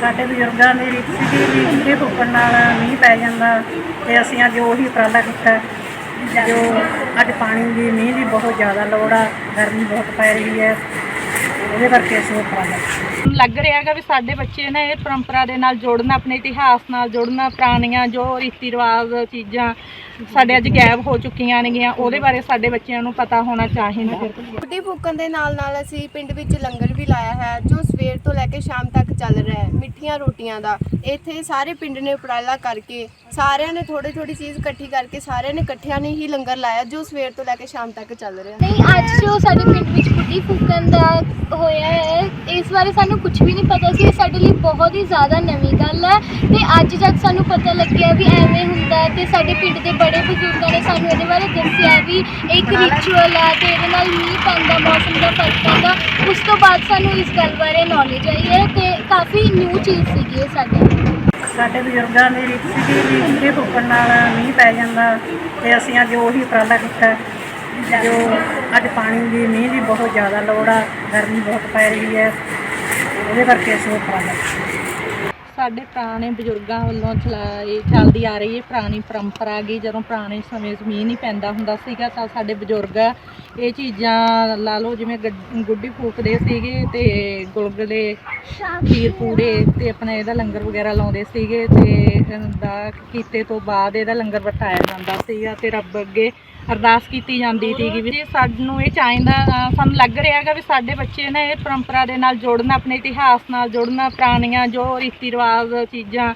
ਸਾਡੇ ਬਜ਼ੁਰਗਾਂ ਦੀ ਰੀਤ ਸੀਗੀ ਵੀ ਕੀੜੇ ਫੁੱਕਣ ਨਾਲ ਮੀਂਹ ਪੈ ਜਾਂਦਾ ਤੇ ਅਸੀਂ ਅੱਜ ਉਹੀ ਉਪਰਾਲਾ ਕੀਤਾ। ਜੋ ਅੱਜ ਪਾਣੀ ਦੀ, ਮੀਂਹ ਦੀ ਬਹੁਤ ਜ਼ਿਆਦਾ ਲੋੜ ਆ, ਗਰਮੀ ਬਹੁਤ ਪੈ ਰਹੀ ਹੈ। ਉਹਦੇ ਕਰਕੇ ਅਸੀਂ ਉਪਰਾਲਾ ਲੱਗ ਰਿਹਾ ਹੈਗਾ ਵੀ ਸਾਡੇ ਬੱਚੇ ਨੇ ਇਹ ਪਰੰਪਰਾ ਦੇ ਨਾਲ ਜੋੜਨਾ, ਆਪਣੇ ਇਤਿਹਾਸ ਨਾਲ ਜੋੜਨਾ, ਪੁਰਾਣੀਆਂ ਜੋ ਰੀਤੀ ਰਿਵਾਜ ਚੀਜ਼ਾਂ ਸਾਡੇ ਅੱਜ ਗਾਇਬ ਹੋ ਚੁੱਕੀਆਂ ਨੇਗੀਆਂ ਉਹਦੇ ਬਾਰੇ ਸਾਡੇ ਬੱਚਿਆਂ ਨੂੰ ਪਤਾ ਹੋਣਾ ਚਾਹੀਦਾ। ਗੁੱਡੀ ਫੂਕਣ ਦੇ ਨਾਲ ਨਾਲ ਅਸੀਂ ਪਿੰਡ ਵਿੱਚ ਲੰਗਰ ਵੀ ਲਾਇਆ ਹੈ ਜੋ ਸਵੇਰ ਤੋਂ ਲੈ ਕੇ ਸ਼ਾਮ ਤੱਕ ਚੱਲ ਰਿਹਾ ਹੈ ਮਿੱਠੀਆਂ ਰੋਟੀਆਂ ਦਾ। ਇੱਥੇ ਸਾਰੇ ਪਿੰਡ ਨੇ ਉਪਰਾਲਾ ਕਰਕੇ ਸਾਰਿਆਂ ਨੇ ਥੋੜੀ ਥੋੜੀ ਚੀਜ਼ ਇਕੱਠੀ ਕਰਕੇ ਸਾਰਿਆਂ ਨੇ ਇਕੱਠਿਆਂ ਨੇ ਹੀ ਲੰਗਰ ਲਾਇਆ ਜੋ ਸਵੇਰ ਤੋਂ ਲੈ ਕੇ ਸ਼ਾਮ ਤੱਕ ਚੱਲ ਰਿਹਾ ਨਹੀਂ ਅੱਜ ਜੋ ਸਾਡੇ ਪਿੰਡ ਵਿੱਚ ਗੁੱਡੀ ਫੂਕਣ ਦਾ ਹੋਇਆ ਹੈ ਇਸ ਬਾਰੇ ਸਾਨੂੰ ਕੁਝ ਵੀ ਨਹੀਂ ਪਤਾ ਸੀ। ਇਹ ਸਾਡੇ ਲਈ ਬਹੁਤ ਹੀ ਜ਼ਿਆਦਾ ਨਵੀਂ ਗੱਲ ਹੈ। ਤੇ ਅੱਜ ਜਦ ਸਾਨੂੰ ਪਤਾ ਲੱਗਿਆ ਵੀ ਐਵੇਂ ਹੁੰਦਾ ਹੈ ਤੇ ਸਾਡੇ ਪਿੰਡ ਦੇ ਬੜੇ ਬਜ਼ੁਰਗਾਂ ਨੇ ਸਾਨੂੰ ਇਹਦੇ ਬਾਰੇ ਦੱਸਿਆ ਵੀ ਇੱਕ ਰਿਚੁਅਲ ਹੈ ਤੇ ਇਹਦੇ ਨਾਲ ਮੀਂਹ ਪੈਂਦਾ ਮੌਸਮ ਦਾ ਫ਼ਰਕ ਪੈਂਦਾ। ਉਸ ਤੋਂ ਬਾਅਦ ਸਾਨੂੰ ਇਸ ਗੱਲ ਬਾਰੇ ਨੌਲੇਜ ਆਈ ਹੈ ਤੇ ਕਾਫੀ ਨਿਊ ਚੀਜ਼ ਸੀਗੀ ਇਹ ਸਾਡੇ ਲਈ। ਸਾਡੇ ਬਜ਼ੁਰਗਾਂ ਦੀ ਰੀਤ ਸੀਗੀ ਵੀ ਕੀੜੇ ਫੁੱਕਣ ਨਾਲ ਮੀਂਹ ਪੈ ਜਾਂਦਾ ਤੇ ਅਸੀਂ ਅੱਜ ਉਹੀ ਉਪਰਾਲਾ ਕੀਤਾ। ਜੋ ਅੱਜ ਪਾਣੀ ਦੀ, ਮੀਂਹ ਦੀ ਬਹੁਤ ਜ਼ਿਆਦਾ ਲੋੜ ਆ, ਗਰਮੀ ਬਹੁਤ ਪੈ ਰਹੀ ਹੈ। ਉਹਦੇ ਕਰਕੇ ਅਸੀਂ ਉਹ ਉਪਰਾਲਾ ਸਾਡੇ ਪੁਰਾਣੇ ਬਜ਼ੁਰਗਾਂ ਵੱਲੋਂ ਚਲਾਈ ਚੱਲਦੀ ਆ ਰਹੀ ਹੈ ਪੁਰਾਣੀ ਪਰੰਪਰਾ ਗੀ ਜਦੋਂ ਪੁਰਾਣੇ ਸਮੇਂ 'ਚ ਮੀਂਹ ਨਹੀਂ ਪੈਂਦਾ ਹੁੰਦਾ ਸੀਗਾ ਤਾਂ ਸਾਡੇ ਬਜ਼ੁਰਗ ਇਹ ਚੀਜ਼ਾਂ ਲਾ ਲਓ, ਜਿਵੇਂ ਗੱਡ- ਗੁੱਡੀ ਫੂਕਦੇ ਸੀਗੇ ਤੇ ਗੁਲਗੁਲੇ, ਖੀਰ ਪੂੜੇ ਤੇ ਆਪਣਾ ਇਹਦਾ ਲੰਗਰ ਵਗੈਰਾ ਲਾਉਂਦੇ ਸੀਗੇ ਤੇ ਦਾ ਕੀਤੇ ਤੋਂ ਬਾਅਦ ਇਹਦਾ ਲੰਗਰ ਵਰਤਾਇਆ ਜਾਂਦਾ ਸੀਗਾ ਤੇ ਰੱਬ ਅੱਗੇ ਅਰਦਾਸ ਕੀਤੀ ਜਾਂਦੀ ਸੀਗੀ ਵੀ ਸਾਨੂੰ ਇਹ ਚਾਹੀਦਾ ਸਾਨੂੰ ਲੱਗ ਰਿਹਾ ਹੈਗਾ ਵੀ ਸਾਡੇ ਬੱਚੇ ਨੇ ਇਹ ਪਰੰਪਰਾ ਦੇ ਨਾਲ ਜੋੜਨਾ ਆਪਣੇ ਇਤਿਹਾਸ ਨਾਲ ਜੋੜਨਾ ਪੁਰਾਣੀਆਂ ਜੋ ਰੀਤੀ ਰਿਵਾਜ ਚੀਜ਼ਾਂ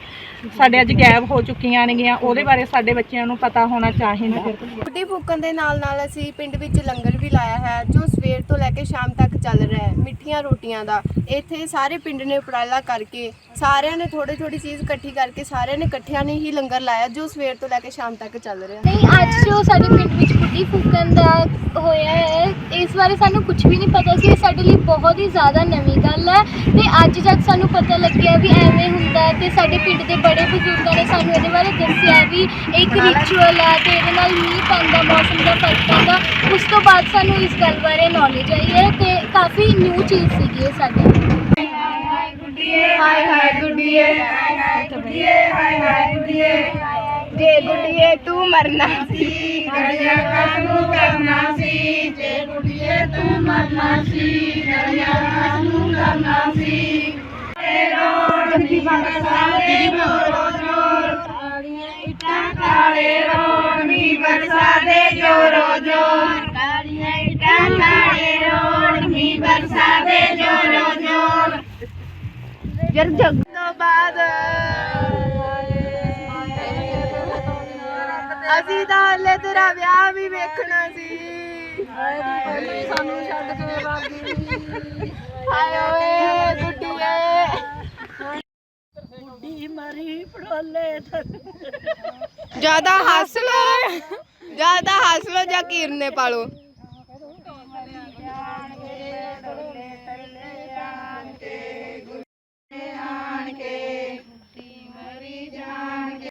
ਸਾਡੇ ਅੱਜ ਗਾਇਬ ਹੋ ਚੁੱਕੀਆਂ ਨੇਗੀਆਂ ਉਹਦੇ ਬਾਰੇ ਸਾਡੇ ਬੱਚਿਆਂ ਨੂੰ ਪਤਾ ਹੋਣਾ ਚਾਹੀਦਾ। ਗੁੱਡੀ ਫੂਕਣ ਦੇ ਨਾਲ ਨਾਲ ਅਸੀਂ ਪਿੰਡ ਵਿੱਚ ਲੰਗਰ ਵੀ ਲਾਇਆ ਹੈ ਜੋ ਸਵੇਰ ਤੋਂ ਲੈ ਕੇ ਸ਼ਾਮ ਤੱਕ ਚੱਲ ਰਿਹਾ ਹੈ ਮਿੱਠੀਆਂ ਰੋਟੀਆਂ ਦਾ। ਇੱਥੇ ਸਾਰੇ ਪਿੰਡ ਨੇ ਉਪਰਾਲਾ ਕਰਕੇ ਸਾਰਿਆਂ ਨੇ ਥੋੜੀ ਥੋੜੀ ਚੀਜ਼ ਇਕੱਠੀ ਕਰਕੇ ਸਾਰਿਆਂ ਨੇ ਇਕੱਠਿਆਂ ਨੇ ਹੀ ਲੰਗਰ ਲਾਇਆ ਜੋ ਸਵੇਰ ਤੋਂ ਲੈ ਕੇ ਸ਼ਾਮ ਤੱਕ ਚੱਲ ਰਿਹਾ ਨਹੀਂ ਅੱਜ ਜੋ ਸਾਡੇ ਪਿੰਡ ਗੁੱਡੀ ਫੂਕਣ ਦਾ ਹੋਇਆ ਹੈ ਇਸ ਬਾਰੇ ਸਾਨੂੰ ਕੁਝ ਵੀ ਨਹੀਂ ਪਤਾ ਸੀ। ਇਹ ਸਾਡੇ ਲਈ ਬਹੁਤ ਹੀ ਜ਼ਿਆਦਾ ਨਵੀਂ ਗੱਲ ਹੈ। ਤੇ ਅੱਜ ਜਦ ਸਾਨੂੰ ਪਤਾ ਲੱਗਿਆ ਵੀ ਐਵੇਂ ਹੁੰਦਾ ਹੈ ਤੇ ਸਾਡੇ ਪਿੰਡ ਦੇ ਬੜੇ ਬਜ਼ੁਰਗਾਂ ਨੇ ਸਾਨੂੰ ਇਹਦੇ ਬਾਰੇ ਦੱਸਿਆ ਵੀ ਇਹ ਇੱਕ ਰਿਚੁਅਲ ਹੈ ਤੇ ਇਹਦੇ ਨਾਲ ਮੀਂਹ ਪੈਂਦਾ ਮੌਸਮ ਦਾ ਫ਼ਰਕ ਪੈਂਦਾ। ਉਸ ਤੋਂ ਬਾਅਦ ਸਾਨੂੰ ਇਸ ਗੱਲ ਬਾਰੇ ਨੌਲੇਜ ਆਈ ਹੈ ਤੇ ਕਾਫੀ ਨਿਊ ਚੀਜ਼ ਸੀਗੀ ਇਹ ਸਾਡੇ ਲਈ। ਹਾਏ ਹਾਏ ਗੁੱਡੀਏ। ਹਾਏ ਹਾਏ ਗੁੱਡੀਏ। ਹਾਏ ਹਾਏ ਗੁੱਡੀਏ। ਜੇ ਗੁੱਡੀਏ ਤੂੰ ਮਰਨਾ ਸੀ, ਗੜੀਆਂ ਕਾਨੂੰ ਕਰਨਾ ਸੀ, ਜੇ ਗੁੱਡੀਏ ਤੂੰ ਮਰਨਾ ਸੀ, ਗੜੀਆਂ ਕਾਨੂੰ ਕਰਨਾ ਸੀ। ਜੱਫੀ ਮੰਗ ਸਾਰੇ ਮੋਰੋ ਜੋਰ ਕਾਲੀਆਂ ਇੱਟਾਂ ਕਾਲੇ ਰੋਣ ਮੀ ਬਰਸਾ ਦੇ ਜੋਰੋ, ਜੋਰ। ਕਾਲੀਆਂ ਇੱਟਾਂ ਕਾਲੇ ਰੋਣ ਮੀ ਬਰਸਾ ਦੇ ਜੋਰੋ, ਜੋਰ। ਜਰ ਜਗ। ਤੋਂ ਬਾਅਦ ਅਸੀਂ ਤਾਂ ਹਲੇ ਤੇਰਾ ਵਿਆਹ ਵੀ ਵੇਖਣਾ ਸੀ। ਸਾਨੂੰ ਛੱਡ ਕੇ ਬਾਗੀ ਹਾਏ ਓਏ ਗੁੱਡੀਏ। ਗੁੱਡੀ ਮਰੀ ਪੜੋਲੇ ਜ਼ਿਆਦਾ ਹੱਸ ਲੋ ਜ਼ਿਆਦਾ ਹੱਸ ਲੋ ਜਾਂ ਕੀਰਨੇ ਪਾਲੋ